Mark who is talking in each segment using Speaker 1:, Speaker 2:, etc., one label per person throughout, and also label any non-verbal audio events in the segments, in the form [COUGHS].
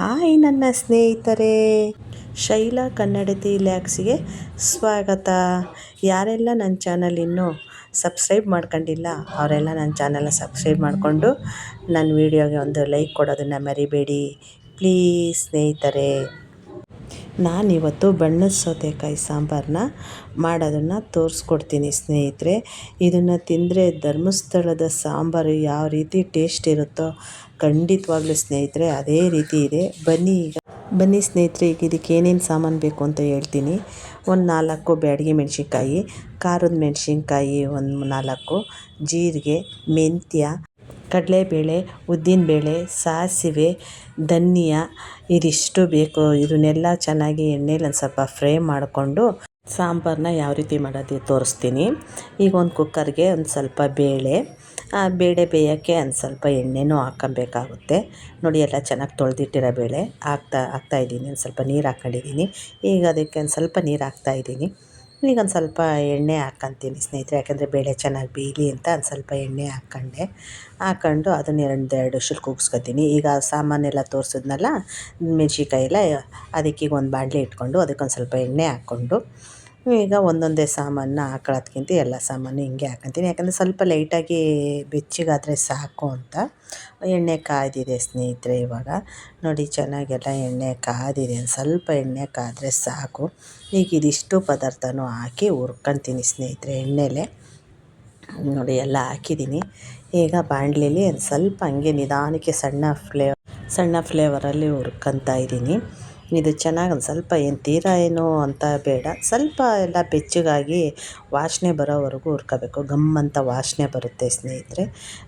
Speaker 1: Hi ನನ್ನ ಸ್ನೇಹಿತರೆ. ಶೈಲಾ ಕನ್ನಡತಿ ಲ್ಯಾಕ್ಸಿಗೆ ಸ್ವಾಗತ. ಯಾರೆಲ್ಲ ನನ್ನ ಚಾನಲ್ ಇನ್ನೂ ಸಬ್ಸ್ಕ್ರೈಬ್ ಮಾಡ್ಕೊಂಡಿಲ್ಲ, ಅವರೆಲ್ಲ ನನ್ನ ಚಾನಲ್ನ ಸಬ್ಸ್ಕ್ರೈಬ್ ಮಾಡಿಕೊಂಡು ನನ್ನ ವೀಡಿಯೋಗೆ ಒಂದು ಲೈಕ್ ಕೊಡೋದನ್ನು ಮರಿಬೇಡಿ. ಪ್ಲೀಸ್ ಸ್ನೇಹಿತರೆ. ನಾನಿವತ್ತು ಬಣ್ಣದ ಸೌತೆಕಾಯಿ ಸಾಂಬಾರನ್ನ ಮಾಡೋದನ್ನು ತೋರಿಸ್ಕೊಡ್ತೀನಿ ಸ್ನೇಹಿತರೆ. ಇದನ್ನು ತಿಂದರೆ ಧರ್ಮಸ್ಥಳದ ಸಾಂಬಾರು ಯಾವ ರೀತಿ ಟೇಸ್ಟ್ ಇರುತ್ತೋ ಖಂಡಿತವಾಗ್ಲೂ ಸ್ನೇಹಿತರೆ ಅದೇ ರೀತಿ ಇದೆ. ಬನ್ನಿ ಈಗ. ಬನ್ನಿ ಸ್ನೇಹಿತರೆ, ಈಗ ಇದಕ್ಕೆ ಏನೇನು ಸಾಮಾನು ಬೇಕು ಅಂತ ಹೇಳ್ತೀನಿ. ಒಂದು ನಾಲ್ಕು ಬ್ಯಾಡಿಗೆ ಮೆಣಸಿನ್ಕಾಯಿ, ಖಾರದ ಮೆಣಸಿನ್ಕಾಯಿ ಒಂದು ನಾಲ್ಕು, ಜೀರಿಗೆ, ಮೆಂತ್ಯ ಕಡಲೆಬೇಳೆ, ಉದ್ದಿನಬೇಳೆ, ಸಾಸಿವೆ, ಧನಿಯಾ, ಇದಿಷ್ಟು ಬೇಕು. ಇದನ್ನೆಲ್ಲ ಚೆನ್ನಾಗಿ ಎಣ್ಣೆಲಿ ಒಂದು ಸ್ವಲ್ಪ ಫ್ರೈ ಮಾಡಿಕೊಂಡು ಸಾಂಬಾರನ್ನ ಯಾವ ರೀತಿ ಮಾಡೋದು ತೋರಿಸ್ತೀನಿ. ಈಗ ಒಂದು ಕುಕ್ಕರ್ಗೆ ಒಂದು ಸ್ವಲ್ಪ ಬೇಳೆ, ಆ ಬೇಳೆ ಬೇಯೋಕ್ಕೆ ಒಂದು ಸ್ವಲ್ಪ ಎಣ್ಣೆನೂ ಹಾಕ್ಕೊಬೇಕಾಗುತ್ತೆ ನೋಡಿ, ಎಲ್ಲ ಚೆನ್ನಾಗಿ ತೊಳೆದಿಟ್ಟಿರೋ ಬೇಳೆ. ಹಾಕ್ತಾ ಹಾಕ್ತಾಯಿದ್ದೀನಿ ಒಂದು ಸ್ವಲ್ಪ ನೀರು ಹಾಕ್ಕೊಂಡಿದ್ದೀನಿ ಈಗ ಅದಕ್ಕೆ ಒಂದು ಸ್ವಲ್ಪ ನೀರು ಹಾಕ್ತಾಯಿದ್ದೀನಿ ಈಗ ಒಂದು ಸ್ವಲ್ಪ ಎಣ್ಣೆ ಹಾಕ್ಕೊಂತೀನಿ ಸ್ನೇಹಿತರೆ, ಯಾಕೆಂದರೆ ಬೇಳೆ ಚೆನ್ನಾಗಿ ಬೇಯಲಿ ಅಂತ ಒಂದು ಸ್ವಲ್ಪ ಎಣ್ಣೆ ಹಾಕ್ಕೊಂಡೆ ಹಾಕ್ಕೊಂಡು ಅದನ್ನ ಎರಡು ಎರಡು ವಿಷಲ್ ಕೂಗಿಸ್ಕೊತೀನಿ. ಈಗ ಸಾಮಾನೆಲ್ಲ ತೋರಿಸಿದ್ನಲ್ಲ ಮೆಣ್ಸಿನ್ಕಾಯಿ ಎಲ್ಲ ಅದಕ್ಕೀಗ ಒಂದು ಬಾಣಲೆ ಇಟ್ಕೊಂಡು ಅದಕ್ಕೊಂದು ಸ್ವಲ್ಪ ಎಣ್ಣೆ ಹಾಕ್ಕೊಂಡು ಈಗ ಒಂದೊಂದೇ ಸಾಮಾನನ್ನ ಹಾಕೊಳ್ಳೋದ್ಕಿಂತ ಎಲ್ಲ ಸಾಮಾನು ಹಿಂಗೆ ಹಾಕ್ಕೊತೀನಿ ಯಾಕಂದರೆ ಸ್ವಲ್ಪ ಲೈಟಾಗಿ ಬೆಚ್ಚಿಗಾದರೆ ಸಾಕು ಅಂತ. ಎಣ್ಣೆ ಕಾಯ್ದಿದೆ ಸ್ನೇಹಿತರೆ ಇವಾಗ. ನೋಡಿ ಚೆನ್ನಾಗೆಲ್ಲ ಎಣ್ಣೆ ಕಾದಿದೆ ಸ್ವಲ್ಪ ಎಣ್ಣೆ ಕಾದರೆ ಸಾಕು. ಈಗ ಇದಿಷ್ಟು ಪದಾರ್ಥನೂ ಹಾಕಿ ಹುರ್ಕೊತೀನಿ ಸ್ನೇಹಿತರೆ ಎಣ್ಣೆಲೆ. ನೋಡಿ ಎಲ್ಲ ಹಾಕಿದ್ದೀನಿ. ಈಗ ಬಾಣಲೆಲಿ ಒಂದು ಸ್ವಲ್ಪ ಹಂಗೆ ನಿಧಾನಕ್ಕೆ ಸಣ್ಣ ಫ್ಲೇವರ್ ಸಣ್ಣ ಫ್ಲೇವರಲ್ಲಿ ಹುರ್ಕೊತಾ ಇದ್ದೀನಿ. ಇದು ಚೆನ್ನಾಗಿ ಒಂದು ಸ್ವಲ್ಪ ಏನು ತೀರಾ ಏನು ಅಂತ ಬೇಡ. ಸ್ವಲ್ಪ ಎಲ್ಲ ಬೆಚ್ಚಗಾಗಿ ವಾಸನೆ ಬರೋವರೆಗೂ ಹುರ್ಕೋಬೇಕು. ಘಮ್ ಅಂತ ವಾಸನೆ ಬರುತ್ತೆ ಸ್ನೇಹಿತರೆ.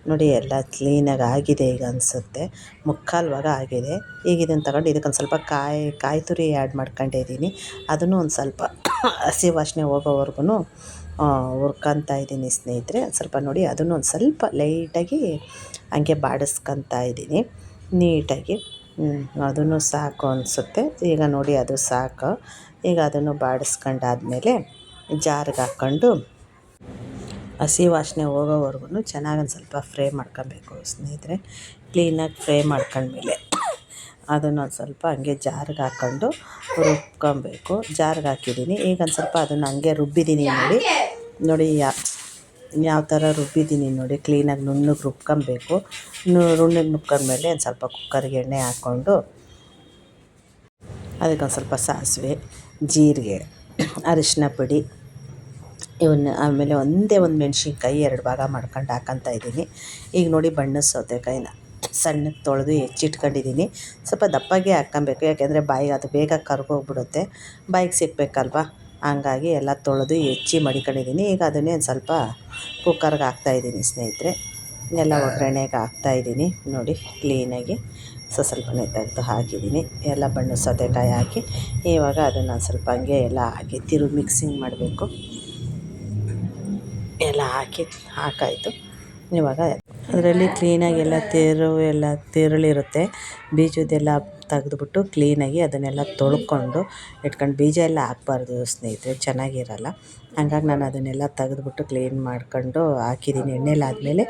Speaker 1: ನೋಡಿ ಎಲ್ಲ ಕ್ಲೀನಾಗಿ ಆಗಿದೆ ಈಗ ಅನಿಸುತ್ತೆ. ಮುಕ್ಕಾಲು ಭಾಗ ಆಗಿದೆ. ಈಗ ಇದನ್ನು ತಗೊಂಡು ಇದಕ್ಕೊಂದು ಸ್ವಲ್ಪ ಕಾಯಿ ಕಾಯಿ ತುರಿ ಆ್ಯಡ್ ಮಾಡ್ಕೊಂಡಿದ್ದೀನಿ ಅದನ್ನು ಒಂದು ಸ್ವಲ್ಪ [COUGHS] ಹಸಿ ವಾಸನೆ ಹೋಗೋವರೆಗೂ ಹುರ್ಕೊತಾ ಇದ್ದೀನಿ ಸ್ನೇಹಿತರೆ. ಸ್ವಲ್ಪ ನೋಡಿ ಅದನ್ನು ಒಂದು ಸ್ವಲ್ಪ ಲೈಟಾಗಿ ಹಂಗೆ ಬಾಡಿಸ್ಕೊತಾ ಇದ್ದೀನಿ ನೀಟಾಗಿ. ಅದನ್ನು ಸಾಕು ಅನಿಸುತ್ತೆ. ಈಗ ನೋಡಿ ಅದು ಸಾಕು. ಈಗ ಅದನ್ನು ಬಾಡಿಸ್ಕೊಂಡಾದ್ಮೇಲೆ ಜಾರ್ಗೆ ಹಾಕ್ಕೊಂಡು ಹಸಿ ವಾಸನೆ ಹೋಗೋವರೆಗೂ ಚೆನ್ನಾಗಿ ಒಂದು ಸ್ವಲ್ಪ ಫ್ರೈ ಮಾಡ್ಕೊಬೇಕು ಸ್ನೇಹಿತರೆ. ಕ್ಲೀನಾಗಿ ಫ್ರೈ ಮಾಡ್ಕೊಂಡ್ಮೇಲೆ ಅದನ್ನು ಒಂದು ಸ್ವಲ್ಪ ಹಂಗೆ ಜಾರ್ಗೆ ಹಾಕ್ಕೊಂಡು ರುಬ್ಕೊಬೇಕು. ಜಾರ್ಗೆ ಹಾಕಿದ್ದೀನಿ. ಈಗ ಒಂದು ಸ್ವಲ್ಪ ಅದನ್ನು ಹಂಗೆ ರುಬ್ಬಿದ್ದೀನಿ ನೋಡಿ. ನೋಡಿ, ಯಾ ಯಾವ ಥರ ರುಬ್ಬಿದ್ದೀನಿ ನೋಡಿ. ಕ್ಲೀನಾಗಿ ನುಣ್ಣಗೆ ರುಬ್ಕೊಬೇಕು. ನುಣ್ಣಗೆ ನುಬ್ಕೊಂಡ್ಮೇಲೆ ಒಂದು ಸ್ವಲ್ಪ ಕುಕ್ಕರ್ಗೆ ಎಣ್ಣೆ ಹಾಕ್ಕೊಂಡು ಅದಕ್ಕೊಂದು ಸ್ವಲ್ಪ ಸಾಸಿವೆ, ಜೀರಿಗೆ, ಅರಿಶಿನ ಪುಡಿ ಇವನ್ನ ಆಮೇಲೆ ಒಂದೇ ಒಂದು ಮೆಣಸಿನ್ಕಾಯಿ ಎರಡು ಭಾಗ ಮಾಡ್ಕೊಂಡು ಹಾಕ್ಕೊತಾ ಇದ್ದೀನಿ ಈಗ ನೋಡಿ ಬಣ್ಣದ ಸೌತೆಕಾಯಿನ ಸಣ್ಣಕ್ಕೆ ತೊಳೆದು ಹೆಚ್ಚಿಟ್ಕೊಂಡಿದ್ದೀನಿ ಸ್ವಲ್ಪ ದಪ್ಪಗೆ ಹಾಕ್ಕೊಬೇಕು. ಯಾಕೆಂದರೆ ಬಾಯಿಗೆ ಅದು ಬೇಗ ಕರ್ಗೋಗ್ಬಿಡುತ್ತೆ. ಬಾಯಿಗೆ ಸಿಕ್ಕಬೇಕಲ್ವ ಹಂಗಾಗಿ ಎಲ್ಲ ತೊಳೆದು ಹೆಚ್ಚಿ ಮಡಿಕೊಂಡಿದ್ದೀನಿ. ಈಗ ಅದನ್ನೇ ಒಂದು ಸ್ವಲ್ಪ ಕುಕ್ಕರ್ಗೆ ಹಾಕ್ತಾಯಿದ್ದೀನಿ ಸ್ನೇಹಿತರೆ. ಎಲ್ಲ ಒಗ್ಗರಣೆಗೆ ಹಾಕ್ತಾಯಿದ್ದೀನಿ ನೋಡಿ ಕ್ಲೀನಾಗಿ ಸೊ ಸ್ವಲ್ಪನೇ ತೆಗೆದು ಹಾಕಿದ್ದೀನಿ. ಎಲ್ಲ ಬಣ್ಣ ಸೌತೆಕಾಯಿ ಹಾಕಿ ಇವಾಗ ಅದನ್ನು ಸ್ವಲ್ಪ ಹಂಗೆ ಎಲ್ಲ ಹಾಕಿ ತಿರು ಮಿಕ್ಸಿಂಗ್ ಮಾಡಬೇಕು. ಎಲ್ಲ ಹಾಕಿ ಹಾಕಾಯಿತು. ಇವಾಗ ಅದರಲ್ಲಿ ಕ್ಲೀನಾಗಿ ಎಲ್ಲ ತಿರು, ಎಲ್ಲ ತಿರುಳಿರುತ್ತೆ. ಬೀಜದ್ದೆಲ್ಲ ತೆಗೆದ್ಬಿಟ್ಟು ಕ್ಲೀನಾಗಿ ಅದನ್ನೆಲ್ಲ ತೊಳ್ಕೊಂಡು ಇಟ್ಕೊಂಡು ಬೀಜ ಎಲ್ಲ ಹಾಕ್ಬಾರ್ದು ಸ್ನೇಹಿತರೆ, ಚೆನ್ನಾಗಿರಲ್ಲ. ಹಂಗಾಗಿ ನಾನು ಅದನ್ನೆಲ್ಲ ತೆಗೆದ್ಬಿಟ್ಟು ಕ್ಲೀನ್ ಮಾಡ್ಕೊಂಡು ಹಾಕಿದ್ದೀನಿ. ಎಣ್ಣೆಲಿ ಆದಮೇಲೆ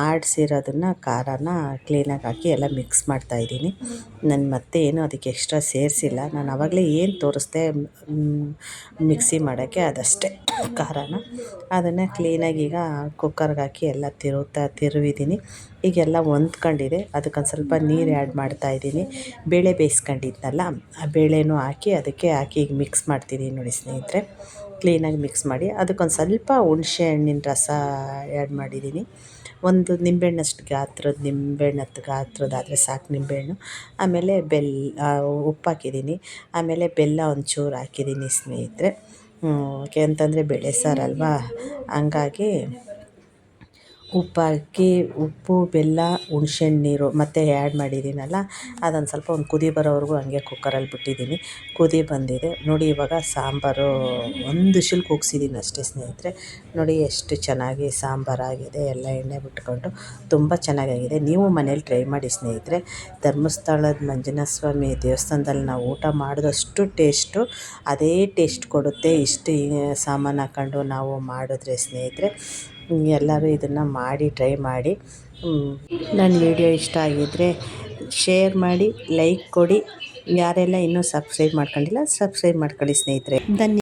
Speaker 1: ಆಡಿಸಿರೋದನ್ನು, ಖಾರನ ಕ್ಲೀನಾಗಿ ಹಾಕಿ ಎಲ್ಲ ಮಿಕ್ಸ್ ಮಾಡ್ತಾಯಿದ್ದೀನಿ ನಾನು ಮತ್ತೆ ಏನು ಅದಕ್ಕೆ ಎಕ್ಸ್ಟ್ರಾ ಸೇರಿಸಿಲ್ಲ. ನಾನು ಆವಾಗಲೇ ಏನು ತೋರಿಸ್ದೆ ಮಿಕ್ಸಿ ಮಾಡೋಕ್ಕೆ ಅದಷ್ಟೇ ಖಾರನ. ಅದನ್ನು ಕ್ಲೀನಾಗಿ ಈಗ ಕುಕ್ಕರ್ಗೆ ಹಾಕಿ ಎಲ್ಲ ತಿರುವ್ತಾ ತಿರುವಿದ್ದೀನಿ ಈಗೆಲ್ಲ ಹೊಂದ್ಕೊಂಡಿದೆ. ಅದಕ್ಕೊಂದು ಸ್ವಲ್ಪ ನೀರು ಆ್ಯಡ್ ಮಾಡ್ತಾಯಿದ್ದೀನಿ ಬೇಳೆ ಬೇಯಿಸ್ಕೊಂಡಿದ್ನಲ್ಲ, ಆ ಬೇಳೆನೂ ಹಾಕಿ ಅದಕ್ಕೆ ಹಾಕಿ ಈಗ ಮಿಕ್ಸ್ ಮಾಡ್ತಿದ್ದೀನಿ ನೋಡಿ ಸ್ನೇಹಿತರೆ. ಕ್ಲೀನಾಗಿ ಮಿಕ್ಸ್ ಮಾಡಿ. ಅದಕ್ಕೊಂದು ಸ್ವಲ್ಪ ಹುಣಸೆ ಹಣ್ಣಿನ ರಸ ಆ್ಯಡ್ ಮಾಡಿದ್ದೀನಿ. ಒಂದು ನಿಂಬೆಹಣ್ಣಷ್ಟು ಗಾತ್ರದ, ನಿಂಬೆಹಣ್ಣತ್ತು ಗಾತ್ರದಾದರೆ ಸಾಕು ನಿಂಬೆಹಣ್ಣು. ಆಮೇಲೆ ಬೆಲ್ಲ ಉಪ್ಪು ಹಾಕಿದ್ದೀನಿ. ಆಮೇಲೆ ಬೆಲ್ಲ ಒಂಚೂರು ಹಾಕಿದ್ದೀನಿ ಸ್ನೇಹಿತರೆ. ಯಾಕೆ ಅಂತಂದರೆ ಬೇಳೆ ಸಾರಲ್ವಾ ಹಂಗಾಗಿ ಉಪ್ಪು ಹಾಕಿ ಉಪ್ಪು, ಬೆಲ್ಲ, ಹುಣ್ಸೆಹಣ್ಣು ನೀರು ಮತ್ತು ಆ್ಯಡ್ ಮಾಡಿದ್ದೀನಲ್ಲ, ಅದೊಂದು ಸ್ವಲ್ಪ ಒಂದು ಕುದಿ ಬರೋವರೆಗೂ ಹಂಗೆ ಕುಕ್ಕರಲ್ಲಿ ಬಿಟ್ಟಿದ್ದೀನಿ. ಕುದಿ ಬಂದಿದೆ. ನೋಡಿ ಇವಾಗ ಸಾಂಬಾರು, ಒಂದು ಶಿಲ್ ಕೂಗ್ಸಿದ್ದೀನಿ ಅಷ್ಟೇ ಸ್ನೇಹಿತರೆ. ನೋಡಿ ಎಷ್ಟು ಚೆನ್ನಾಗಿ ಸಾಂಬಾರಾಗಿದೆ ಎಲ್ಲ ಎಣ್ಣೆ ಬಿಟ್ಕೊಂಡು ತುಂಬ ಚೆನ್ನಾಗಾಗಿದೆ. ನೀವು ಮನೇಲಿ ಟ್ರೈ ಮಾಡಿ ಸ್ನೇಹಿತರೆ. ಧರ್ಮಸ್ಥಳದ ಮಂಜುನಾಥ ಸ್ವಾಮಿ ದೇವಸ್ಥಾನದಲ್ಲಿ ನಾವು ಊಟ ಮಾಡಿದಷ್ಟು ಟೇಸ್ಟು ಅದೇ ಟೇಸ್ಟ್ ಕೊಡುತ್ತೆ. ಇಷ್ಟು ಸಾಮಾನು ಹಾಕ್ಕೊಂಡು ನಾವು ಮಾಡಿದ್ರೆ ಸ್ನೇಹಿತರೆ. ಎಲ್ಲರೂ ಇದನ್ನು ಮಾಡಿ ಟ್ರೈ ಮಾಡಿ. ನನ್ನ ವೀಡಿಯೋ ಇಷ್ಟ ಆಗಿದ್ದರೆ ಶೇರ್ ಮಾಡಿ ಲೈಕ್ ಕೊಡಿ. ಯಾರೆಲ್ಲ ಇನ್ನೂ ಸಬ್ಸ್ಕ್ರೈಬ್ ಮಾಡ್ಕೊಂಡಿಲ್ಲ ಸಬ್ಸ್ಕ್ರೈಬ್ ಮಾಡ್ಕೊಳ್ಳಿ ಸ್ನೇಹಿತರೆ. ಧನ್ಯ